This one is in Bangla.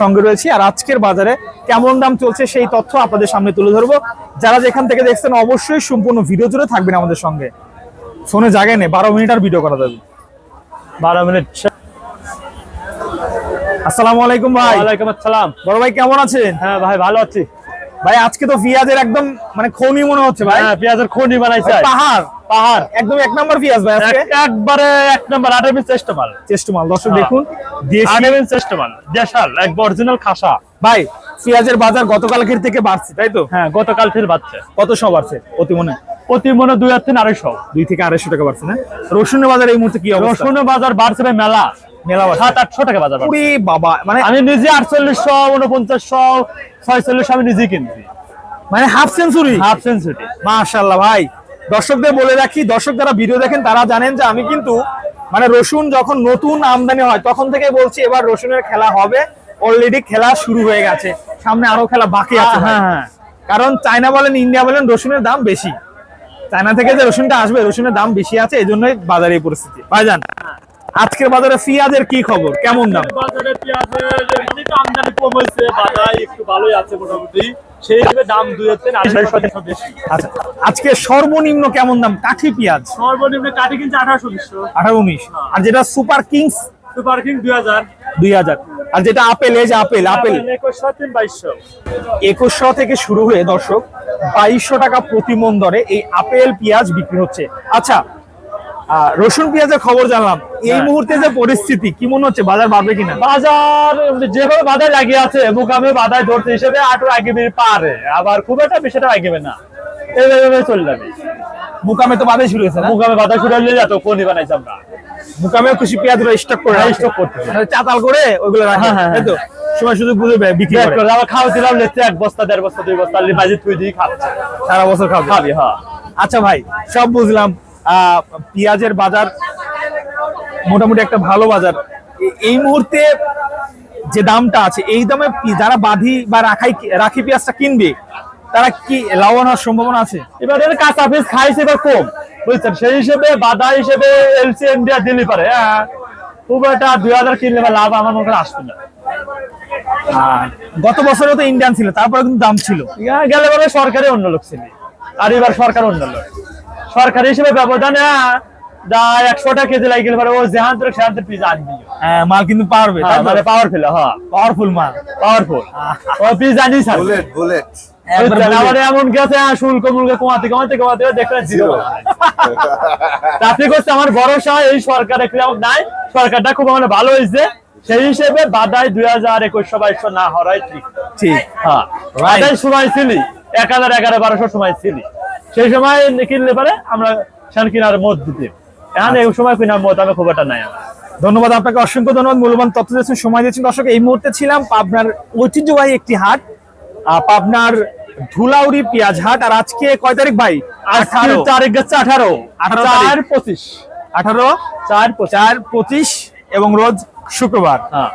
সঙ্গে রয়েছি আর আজকের বাজারে কেমন দাম চলছে সেই তথ্য আপনাদের সামনে তুলে ধরবো। যারা যেখান থেকে দেখছেন অবশ্যই সম্পূর্ণ ভিডিও জুড়ে থাকবেন আমাদের সঙ্গে। ফোনে জায়গায় নেই বারো মিনিট আর ভিডিও করা যাবে। বারো মিনিট। আসসালামু আলাইকুম ভাই। ওয়ালাইকুম আসসালাম। বড় ভাই কেমন আছেন? হ্যাঁ ভাই ভালো আছি। ভাই আজকে তো পেঁয়াজের একদম মানে খনি মনে হচ্ছে ভাই। হ্যাঁ পেঁয়াজের খনি বানাইছে পাহাড়। পাহাড়। একদম এক নম্বর পেঁয়াজ ভাই আজকে। একবারে এক নম্বর আট এমএন চেষ্টা মাল। চেষ্ট মাল দর্শক হ্যাঁ। দেখুন আট দেশি এমএন চেষ্টা মাল দেশাল এক অরিজিনাল খাসা। ভাই পেঁয়াজের বাজার গতকালকের থেকে বাড়ছে তাই তো? হ্যাঁ গতকাল ফের বাচ্চা কত সব বাড়ছে? অতি মনে প্রতি মনে দুই হাজার তিন আড়াইশো দুই থেকে আড়াইশো টাকা বাড়ছে না? রসুনের বাজার এই মুহূর্তে কি অবস্থা? রসুনের বাজার বাড়ছে ভাই মেলা। বাড়ছে। সাত আটশো টাকা বাজার বাবা মানে আমি নিজে আটচল্লিশশো উনপঞ্চাশশো ছয়চল্লিশশো আমি কিনছি। মানে হাফ সেঞ্চুরি হাফ সেঞ্চুরি মাশাল্লাহ ভাই দর্শকদের বলে রাখি দর্শক যারা ভিডিও দেখেন তারা জানেন যে আমি কিন্তু মানে রসুন যখন নতুন আমদানি হয় তখন থেকে বলছি এবার রসুনের খেলা হবে। অলরেডি খেলা শুরু হয়ে গেছে। সামনে আরও খেলা বাকি আছে হ্যাঁ হ্যাঁ। কারণ চায়না বলেন ইন্ডিয়া বলেন রসুনের দাম বেশি। চায়না থেকে যে রসুনটা আসবে রসুনের দাম বেশি আছে এই জন্যই বাজারে পরিস্থিতি। ভাইজান। আজকের বাজারে পেঁয়াজের কি খবর? কেমন দাম? বাজারে পেঁয়াজের আমদানি কম হয়েছে বাজার একটু ভালোই আছে মোটামুটি। সেই হিসেবে দাম দুই হচ্ছে আড়াইশো শতাংশ বেশি। আচ্ছা আজকে সর্বনিম্ন কেমন দাম? কাঠি পেঁয়াজ? সর্বনিম্ন কাটি কিনছে আঠারোশো বিশশো আঠারো উনিশ আর যেটা সুপার কিংস? সুপার কিং দুই হাজার। দুই হাজার। আর যেটা আপেল এই যে আপেল আপেল। একুশশো থেকে শুরু হয়ে দর্শক বাইশশো টাকা প্রতি মন দরে এই আপেল পেঁয়াজ বিক্রি হচ্ছে। আচ্ছা রসুন পেঁয়াজের খবর জানলাম। এই হ্যাঁ। মুহূর্তে যে পরিস্থিতি কি মনে হচ্ছে বাজার বাড়বে কিনা? বাজার যেভাবে বাজার লাগিয়ে আছে মুকামে বাজার ধরতে হিসেবে আটও আগিবে পারে। আবার খুব একটা বেশিটা আগিবে না। এইভাবে চলে যাবে। মুকামে তো বাদে শুরু হয়েছে মুকামে বাজার শুরু হলে যত ফোনই বানাইছি আমরা। মুকামে খুশি পেঁয়াজ স্টক করে হ্যাঁ, রাখে। stock করতে চাতাল করে ওইগুলো রাখে হ্যাঁ, হ্যাঁ, তো? সময় সুযোগ বুঝে বিক্রি করে। খাওয়া দিলাম লেতে এক বস্তা দেড় বস্তা দুই বস্তা বাজি তুই দিয়ে খাচ্ছে। সারা বছর খাবে হ্যাঁ। আচ্ছা ভাই সব বুঝলাম। পেঁয়াজের বাজার মোটামুটি একটা ভালো বাজার। এই মুহূর্তে যে দামটা আছে এই দামে যারা বাঁধি বা রাখাই রাখি পেঁয়াজটা কিনবে তারা কি লাভবান হওয়ার সম্ভাবনা আছে? এবার কাঁচা পিস খাইছে এবার কম বুঝছেন? সেই হিসেবে বাধা হিসেবে এলসি ইন্ডিয়া দিলি পারে হ্যাঁ। খুব একটা দুই হাজার কিনলে বা লাভ আমার মনে হয় আসবে না। গত বছরও তো ইন্ডিয়ান ছিল তারপরে কিন্তু দাম ছিল। গেলে পরে সরকারি অন্য লোক ছিল। আর এবার সরকার অন্য লোক। সরকারি হিসেবে ব্যবধান হ্যাঁ, যা একশো টাকা কেজি লাগে গেলে ও যেহান থেকে সেহান থেকে পিস আনবি হ্যাঁ, মাল কিন্তু পারবে মানে পাওয়ারফুল হ্যাঁ। পাওয়ারফুল মাল। পাওয়ারফুল ও পিস আনি বুলেট বুলেট আমার এমন গেছে শুল্ক মুল্ক কমাতে কমাতে কমাতে দেখলে জিরো। ট্রাফিক হচ্ছে আমার ভরসা এই সরকার একদম নাই। সরকারটা খুব মানে ভালো হয়েছে। সেই হিসেবে বাদাই দুই হাজার একুশশো বাইশশো না হরাই ঠিক। ঠিক। হ্যাঁ। সময় ছিলি। এক হাজার এগারো বারোশো সময় ছিলি। সেই সময় কিনলে পারে আমরা সেখানে কিনার মত দিতে। এখন এই সময় কিনার মত আমি খুব একটা নাই। ধন্যবাদ আপনাকে অসংখ্য ধন্যবাদ। মূল্যবান তথ্য দিয়েছেন সময় দিয়েছেন। দর্শক এই মুহূর্তে ছিলাম পাবনার ঐতিহ্যবাহী একটি হাট পাবনার ধুলাউড়ি পেঁয়াজ হাট। আর আজকে কয় তারিখ ভাই? আঠারো। তারিখ গেছে আঠারো। আঠারো চার পঁচিশ। আঠারো? চার চার পঁচিশ। এবং রোজ শুক্রবার। হ্যাঁ।